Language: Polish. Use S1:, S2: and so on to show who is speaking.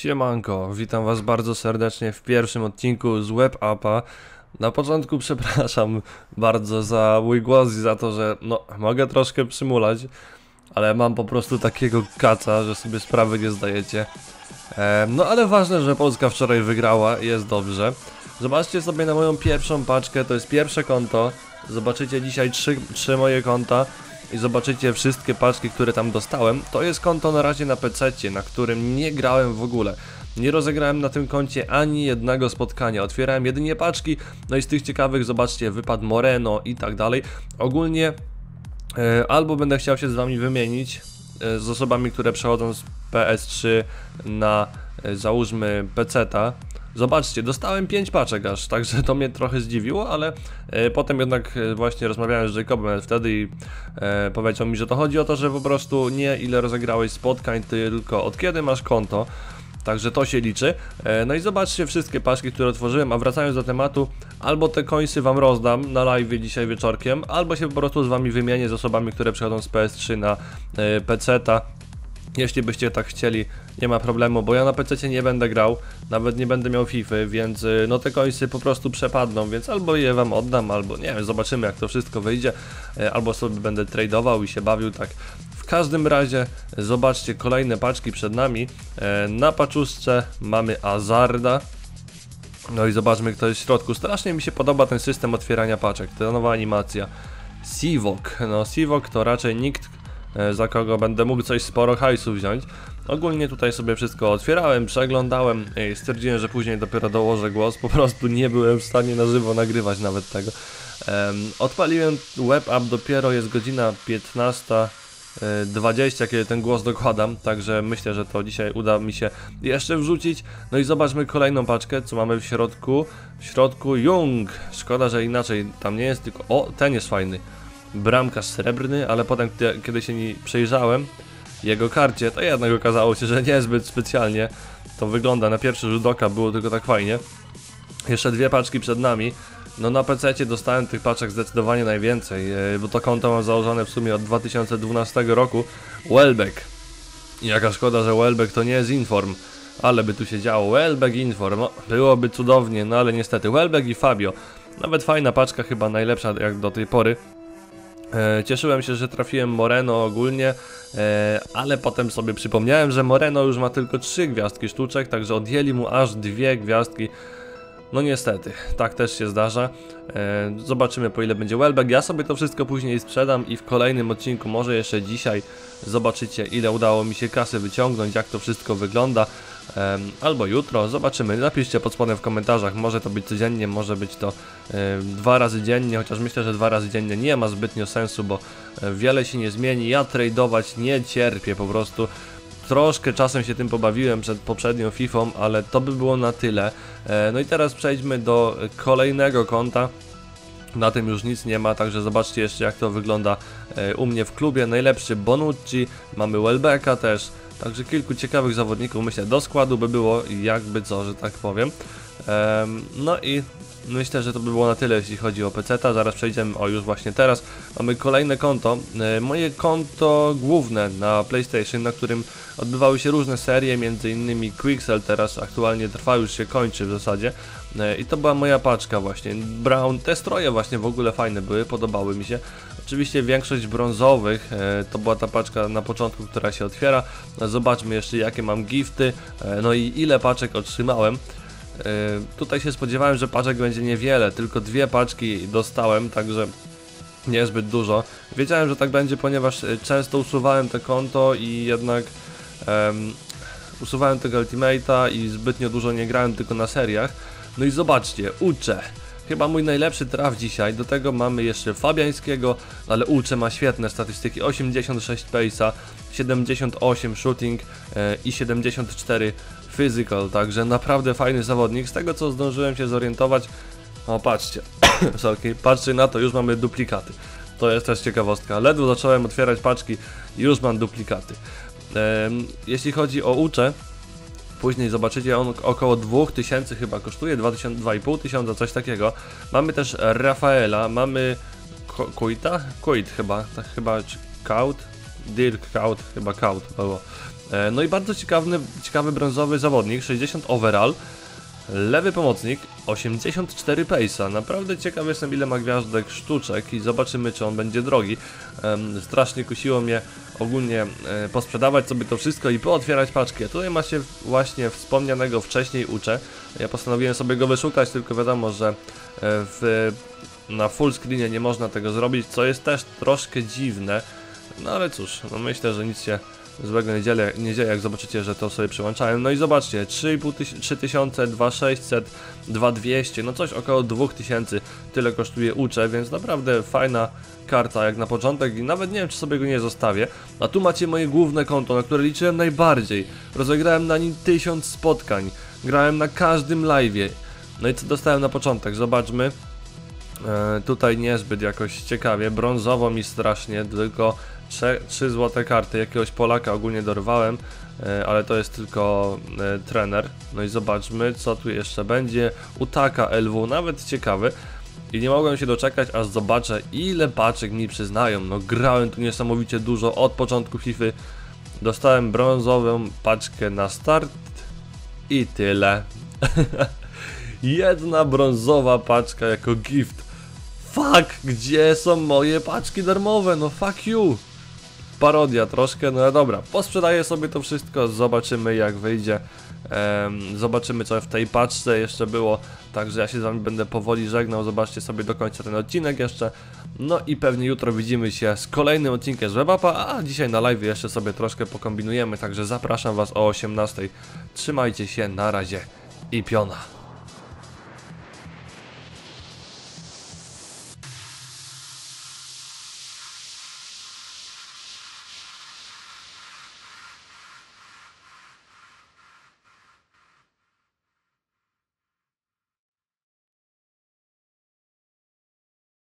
S1: Siemanko, witam was bardzo serdecznie w pierwszym odcinku z Web Appa. Na początku przepraszam bardzo za mój głos i za to, że no mogę troszkę przymulać, ale mam po prostu takiego kaca, że sobie sprawy nie zdajecie. E, no ale ważne, że Polska wczoraj wygrała, jest dobrze. Zobaczcie sobie na moją pierwszą paczkę, to jest pierwsze konto. Zobaczycie dzisiaj trzy, trzy moje konta i zobaczycie wszystkie paczki, które tam dostałem. To jest konto na razie na PC, na którym nie grałem w ogóle. Nie rozegrałem na tym koncie ani jednego spotkania, otwierałem jedynie paczki, no i z tych ciekawych zobaczcie, wypad Moreno i tak dalej. Ogólnie e, albo będę chciał się z wami wymienić e, z osobami, które przechodzą z PS3 na e, załóżmy PC-ta, Zobaczcie, dostałem 5 paczek aż, także to mnie trochę zdziwiło, ale e, potem jednak e, właśnie rozmawiałem z Jacobem wtedy i e, powiedział mi, że to chodzi o to, że po prostu nie ile rozegrałeś spotkań, tylko od kiedy masz konto. Także to się liczy. E, no i zobaczcie wszystkie paczki, które otworzyłem, a wracając do tematu, albo te końsy wam rozdam na live dzisiaj wieczorkiem, albo się po prostu z wami wymienię z osobami, które przychodzą z PS3 na e, PC-ta jeśli byście tak chcieli, nie ma problemu, bo ja na PC nie będę grał, nawet nie będę miał FIFA, więc y, no te końsy po prostu przepadną, więc albo je wam oddam, albo nie wiem, zobaczymy jak to wszystko wyjdzie, y, albo sobie będę tradeował i się bawił tak. W każdym razie zobaczcie kolejne paczki przed nami. Y, na paczuszce mamy Azarda. No i zobaczmy kto jest w środku. Strasznie mi się podoba ten system otwierania paczek, ta nowa animacja. Sivok, no Sivok to raczej nikt za kogo będę mógł coś sporo hajsu wziąć. Ogólnie tutaj sobie wszystko otwierałem, przeglądałem i stwierdziłem, że później dopiero dołożę głos, po prostu nie byłem w stanie na żywo nagrywać nawet tego. Odpaliłem web app, dopiero jest godzina 15.20, kiedy ten głos dokładam, także myślę, że to dzisiaj uda mi się jeszcze wrzucić. No i zobaczmy kolejną paczkę, co mamy w środku. W środku Jung, szkoda, że inaczej tam nie jest, tylko o, ten jest fajny bramkarz srebrny, ale potem kiedy się nie przejrzałem jego karcie, to jednak okazało się, że niezbyt specjalnie to wygląda. Na pierwszy rzut oka było tylko tak fajnie. Jeszcze dwie paczki przed nami. No na PC dostałem tych paczek zdecydowanie najwięcej, e, bo to konto mam założone w sumie od 2012 roku. Welbeck. Jaka szkoda, że Welbeck to nie jest Inform. Ale by tu się działo. Welbeck Inform. O, byłoby cudownie, no ale niestety. Welbeck i Fabio. Nawet fajna paczka, chyba najlepsza jak do tej pory. E, cieszyłem się, że trafiłem Moreno ogólnie, e, ale potem sobie przypomniałem, że Moreno już ma tylko 3 gwiazdki sztuczek, także odjęli mu aż dwie gwiazdki. No niestety, tak też się zdarza. E, zobaczymy po ile będzie Welbeck. Ja sobie to wszystko później sprzedam i w kolejnym odcinku, może jeszcze dzisiaj, zobaczycie ile udało mi się kasy wyciągnąć, jak to wszystko wygląda albo jutro, zobaczymy. Napiszcie pod spodem w komentarzach, może to być codziennie, może być to dwa razy dziennie, chociaż myślę, że dwa razy dziennie nie ma zbytnio sensu, bo e, wiele się nie zmieni. Ja tradeować nie cierpię po prostu. Troszkę czasem się tym pobawiłem przed poprzednią FIFA, ale to by było na tyle. E, no i teraz przejdźmy do kolejnego konta. Na tym już nic nie ma, także zobaczcie jeszcze jak to wygląda e, u mnie w klubie. Najlepszy Bonucci, mamy Welbecka też, Także kilku ciekawych zawodników myślę do składu by było jakby co, że tak powiem. no i myślę, że to by było na tyle jeśli chodzi o PC. -ta. Zaraz przejdziemy, o już właśnie teraz mamy kolejne konto. E, moje konto główne na PlayStation, na którym odbywały się różne serie, między innymi Quixel teraz aktualnie trwa, już się kończy w zasadzie. E, I to była moja paczka właśnie. Brown, te stroje właśnie w ogóle fajne były, podobały mi się. Oczywiście większość brązowych, e, to była ta paczka na początku, która się otwiera. Zobaczmy jeszcze jakie mam gifty, no i ile paczek otrzymałem. E, tutaj się spodziewałem, że paczek będzie niewiele, tylko dwie paczki dostałem, także niezbyt dużo. Wiedziałem, że tak będzie, ponieważ często usuwałem te konto i jednak um, usuwałem tego Ultimate'a i zbytnio dużo nie grałem tylko na seriach. No i zobaczcie, uczę. Chyba mój najlepszy traf dzisiaj, do tego mamy jeszcze Fabiańskiego, ale Ulcze ma świetne statystyki, 86 pace'a, 78 shooting e, i 74 physical, także naprawdę fajny zawodnik, z tego co zdążyłem się zorientować, o patrzcie, sorry, patrzcie na to, już mamy duplikaty. To jest też ciekawostka. Ledwo zacząłem otwierać paczki, już mam duplikaty. jeśli chodzi o ucze, Później zobaczycie, on około 2000 chyba kosztuje, 2500, coś takiego. Mamy też Rafaela, mamy Kuita? Kuit chyba, tak chyba, czy Kaut? Dirk Kaut, chyba Kaut było. E, No i bardzo ciekawy, ciekawy brązowy zawodnik, 60 overall. Lewy pomocnik, 84 pace'a. Naprawdę ciekaw jestem ile ma gwiazdek sztuczek i zobaczymy czy on będzie drogi. Strasznie kusiło mnie ogólnie e, posprzedawać sobie to wszystko i pootwierać paczki. A Tutaj macie właśnie wspomnianego wcześniej uczę. Ja postanowiłem sobie go wyszukać, tylko wiadomo, że e, w, na full screenie nie można tego zrobić, co jest też troszkę dziwne. No ale cóż, no myślę, że nic się złego nie dzieje, nie dzieje, jak zobaczycie, że to sobie przyłączałem. No i zobaczcie, 3,5 tyś- 3000, 2600, 2200, no coś około 2000, tyle kosztuje ucze, więc naprawdę fajna karta jak na początek i nawet nie wiem, czy sobie go nie zostawię. A tu macie moje główne konto, na które liczyłem najbardziej. Rozegrałem na nim 1000 spotkań, grałem na każdym live'ie. No i co dostałem na początek, zobaczmy. E, tutaj niezbyt jakoś ciekawie, brązowo mi strasznie, tylko 3, trzy złote karty, jakiegoś Polaka ogólnie dorwałem, e, ale to jest tylko e, trener. No i zobaczmy, co tu jeszcze będzie. Utaka LW, nawet ciekawy. I nie mogłem się doczekać, aż zobaczę, ile paczek mi przyznają. No grałem tu niesamowicie dużo od początku FIFA. Dostałem brązową paczkę na start i tyle. Jedna brązowa paczka jako gift. Fuck, gdzie są moje paczki darmowe? No fuck you. Parodia troszkę, no ale dobra. Posprzedaję sobie to wszystko, zobaczymy jak wyjdzie. Em, zobaczymy co w tej paczce jeszcze było. Także ja się z wami będę powoli żegnał. Zobaczcie sobie do końca ten odcinek jeszcze. No i pewnie jutro widzimy się z kolejnym odcinkiem z Webapa, a dzisiaj na live jeszcze sobie troszkę pokombinujemy. Także zapraszam was o 18. Trzymajcie się, na razie i piona.